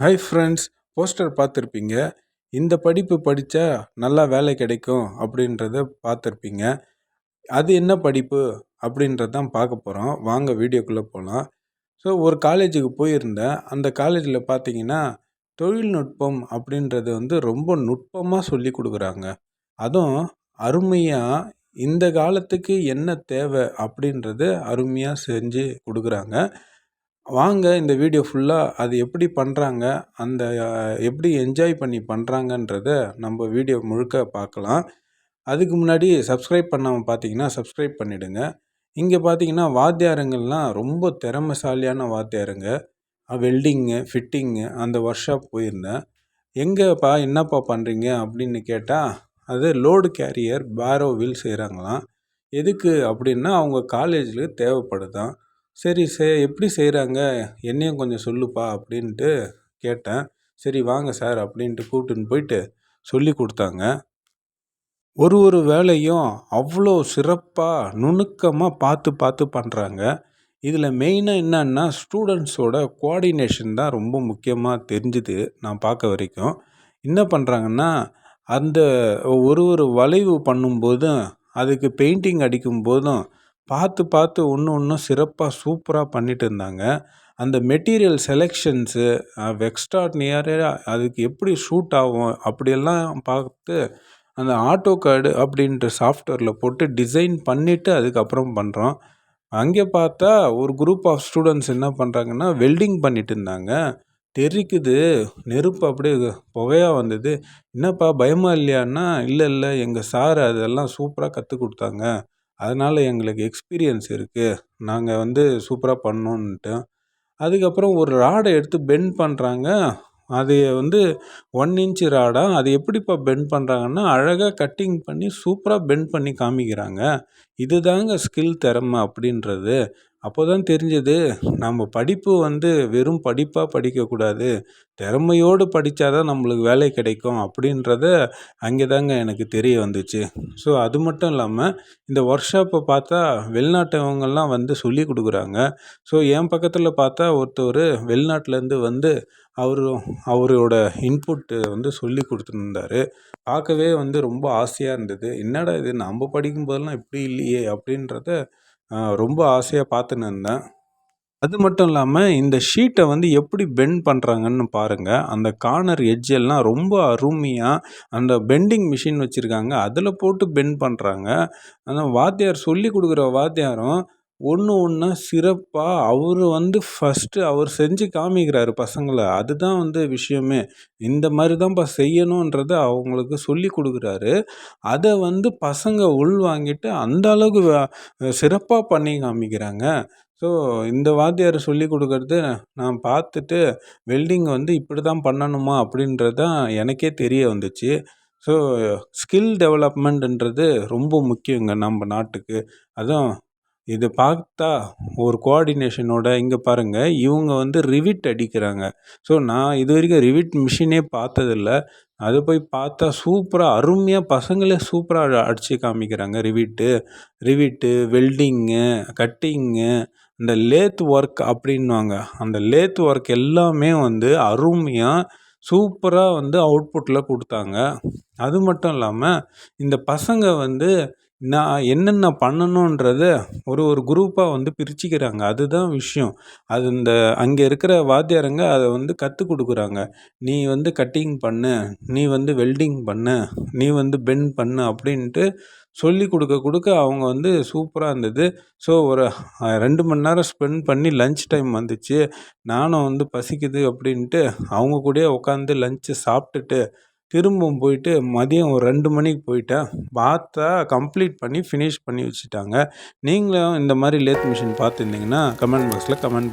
Hi friends poster பார்த்துருப்பீங்க. இந்த படிப்பு படித்தா நல்லா வேலை கிடைக்கும் அப்படின்றத பார்த்துருப்பீங்க. அது என்ன படிப்பு அப்படின்றதான் பார்க்க போகிறோம் வாங்க வீடியோக்குள்ளே போகலாம் ஸோ ஒரு காலேஜுக்கு போயிருந்தேன். அந்த காலேஜில் பார்த்தீங்கன்னா தொழில்நுட்பம் அப்படின்றது வந்து ரொம்ப நுட்பமாக சொல்லி கொடுக்குறாங்க. அதுவும் அருமையாக இந்த காலத்துக்கு என்ன தேவை அப்படின்றது அருமையாக செஞ்சு கொடுக்குறாங்க. வாங்க இந்த வீடியோ ஃபுல்லாக அது எப்படி பண்ணுறாங்க அந்த எப்படி என்ஜாய் பண்ணி பண்ணுறாங்கன்றத நம்ம வீடியோ முழுக்க பார்க்கலாம். அதுக்கு முன்னாடி சப்ஸ்கிரைப் பண்ணாமல் பார்த்தீங்கன்னா சப்ஸ்கிரைப் பண்ணிவிடுங்க இங்கே பார்த்தீங்கன்னா வாத்தியாரங்கள்லாம் ரொம்ப திறமைசாலியான வாத்தியாருங்க. வெல்டிங்கு ஃபிட்டிங்கு அந்த ஒர்க் ஷாப் போயிருந்தேன். எங்கேப்பா என்னப்பா பண்ணுறீங்க அப்படின்னு கேட்டால் அது லோடு கேரியர் பேரோ வீல் செய்கிறாங்களாம் எதுக்கு அப்படின்னா அவங்க காலேஜில் தேவைப்படுதான். சரி சே எப்படி செய்கிறாங்க என்னையும் கொஞ்சம் சொல்லுப்பா அப்படின்ட்டு கேட்டேன். சரி வாங்க சார் அப்படின்ட்டு கூப்பிட்டுன்னு போயிட்டு சொல்லி கொடுத்தாங்க. ஒரு ஒரு வேலையும் அவ்வளோ சிறப்பாக நுணுக்கமாக பார்த்து பார்த்து பண்ணுறாங்க இதில் மெயினாக என்னன்னா ஸ்டூடெண்ட்ஸோட கோஆர்டினேஷன் தான் ரொம்ப முக்கியமாக தெரிஞ்சுது நான் பார்க்க வரைக்கும். என்ன பண்ணுறாங்கன்னா அந்த ஒரு ஒரு வளைவு பண்ணும்போதும் அதுக்கு பெயிண்டிங் அடிக்கும் போதும் பார்த்து பார்த்து ஒன்று ஒன்றும் சிறப்பாக சூப்பராக பண்ணிட்டு இருந்தாங்க. அந்த மெட்டீரியல் செலெக்ஷன்ஸு எக்ஸ்ட்ராடினியராக அதுக்கு எப்படி ஷூட் ஆகும் அப்படியெல்லாம் பார்த்து அந்த ஆட்டோ கார்டு அப்படின்ற சாஃப்ட்வேரில் போட்டு டிசைன் பண்ணிவிட்டு அதுக்கப்புறம் பண்ணுறோம் அங்கே பார்த்தா ஒரு குரூப் ஆஃப் ஸ்டூடெண்ட்ஸ் என்ன பண்ணுறாங்கன்னா வெல்டிங் பண்ணிட்டு இருந்தாங்க. தெரிக்குது நெருப்பு அப்படியே புகையாக வந்தது. என்னப்பா பயமாக இல்லையான்னா இல்லை இல்லை எங்கள் சார் அதெல்லாம் சூப்பராக கற்றுக் கொடுத்தாங்க. அதனால் எங்களுக்கு எக்ஸ்பீரியன்ஸ் இருக்குது நாங்கள் வந்து சூப்பராக பண்ணோன்ட்டு அதுக்கப்புறம் ஒரு ராடை எடுத்து பெண்ட் பண்ணுறாங்க அது வந்து ஒன் இன்ச்சு ராடாக அது எப்படிப்பா பெண்ட் பண்ணுறாங்கன்னா அழகாக கட்டிங் பண்ணி சூப்பராக பெண்ட் பண்ணி காமிக்கிறாங்க. இது தாங்க ஸ்கில் திறமை அப்படின்றது. அப்போ தான் தெரிஞ்சது நம்ம படிப்பு வந்து வெறும் படிப்பாக படிக்கக்கூடாது திறமையோடு படித்தா தான் நம்மளுக்கு வேலை கிடைக்கும் அப்படின்றத அங்கே தாங்க எனக்கு தெரிய வந்துச்சு. ஸோ அது மட்டும் இல்லாமல் இந்த ஒர்க் ஷாப்பை பார்த்தா வெளிநாட்டவங்கெல்லாம் வந்து சொல்லி கொடுக்குறாங்க. ஸோ என் பக்கத்தில் பார்த்தா ஒருத்தர் வெளிநாட்டிலேருந்து வந்து அவர் அவரோட இன்புட்டு வந்து சொல்லி கொடுத்துருந்தாரு. பார்க்கவே வந்து ரொம்ப ஆசையாக இருந்தது. என்னடா இது நம்ம படிக்கும்போதெல்லாம் இப்படி இல்லையே அப்படின்றத ரொம்ப ஆசையாக பார்த்துன்னு இருந்தேன். அது மட்டும் இல்லாமல் இந்த ஷீட்டை வந்து எப்படி பெண்ட் பண்ணுறாங்கன்னு பாருங்கள் அந்த கார்னர் எட்ஜ் எல்லாம் ரொம்ப அருமையாக அந்த பெண்டிங் மிஷின் வச்சுருக்காங்க. அதில் போட்டு பெண்ட் பண்ணுறாங்க அந்த வாத்தியார் சொல்லி கொடுக்குற வாத்தியாரும் ஒன்று ஒன்றா சிறப்பாக அவர் வந்து ஃபஸ்ட்டு அவர் செஞ்சு காமிக்கிறாரு பசங்களை. அதுதான் வந்து விஷயமே. இந்த மாதிரி தான்ப்பா செய்யணுன்றதை அவங்களுக்கு சொல்லி கொடுக்குறாரு. அதை வந்து பசங்க உள்வாங்கிட்டு அந்த அளவுக்கு சிறப்பாக பண்ணி காமிக்கிறாங்க. ஸோ இந்த வாத்தியார் சொல்லி கொடுக்கறது நான் பார்த்துட்டு வெல்டிங் வந்து இப்படி தான் பண்ணணுமா அப்படின்றது தான் எனக்கே தெரிய வந்துச்சு. ஸோ ஸ்கில் டெவலப்மெண்ட்டுன்றது ரொம்ப முக்கியங்க நம்ம நாட்டுக்கு. அதுவும் இது பார்த்தா ஒரு கோஆர்டினேஷனோட இங்கே பாருங்கள் இவங்க வந்து ரிவிட் அடிக்கிறாங்க. ஸோ நான் இது வரைக்கும் ரிவிட் மிஷினே பார்த்ததில்ல. அது போய் பார்த்தா சூப்பராக அருமையாக பசங்களே சூப்பராக அடித்து காமிக்கிறாங்க ரிவிட்டு ரிவிட்டு வெல்டிங்கு கட்டிங்கு இந்த லேத் ஒர்க் அப்படின்வாங்க அந்த லேத் ஒர்க் எல்லாமே வந்து அருமையாக சூப்பராக வந்து அவுட்புட்டில் கொடுத்தாங்க. அது மட்டும் இல்லாமல் இந்த பசங்க வந்து நான் என்னென்ன பண்ணணுன்றத ஒரு ஒரு குரூப்பாக வந்து பிரிச்சுக்கிறாங்க. அதுதான் விஷயம். அது இந்த அங்கே இருக்கிற வாத்தியாருங்க அதை வந்து கற்றுக் கொடுக்குறாங்க. நீ வந்து கட்டிங் பண்ணு நீ வந்து வெல்டிங் பண்ணு நீ வந்து பெண்ட் பண்ணு அப்படின்ட்டு சொல்லி கொடுக்க கொடுக்க அவங்க வந்து சூப்பராக இருந்தது. ஸோ ஒரு ரெண்டு மணி நேரம் ஸ்பெண்ட் பண்ணி லன்ச் டைம் வந்துச்சு. நானும் வந்து பசிக்குது அப்படின்ட்டு அவங்க கூடயே உட்காந்து லன்ச்சு சாப்பிட்டுட்டு திரும்பவும் போயிட்டு மதியம் ஒரு ரெண்டு மணிக்கு போயிட்டேன் பார்த்தா கம்ப்ளீட் பண்ணி ஃபினிஷ் பண்ணி வச்சுட்டாங்க. நீங்களும் இந்த மாதிரி லேத் மிஷின் பார்த்துருந்தீங்கன்னா கமெண்ட் பாக்ஸில் கமெண்ட் பண்ணுங்கள்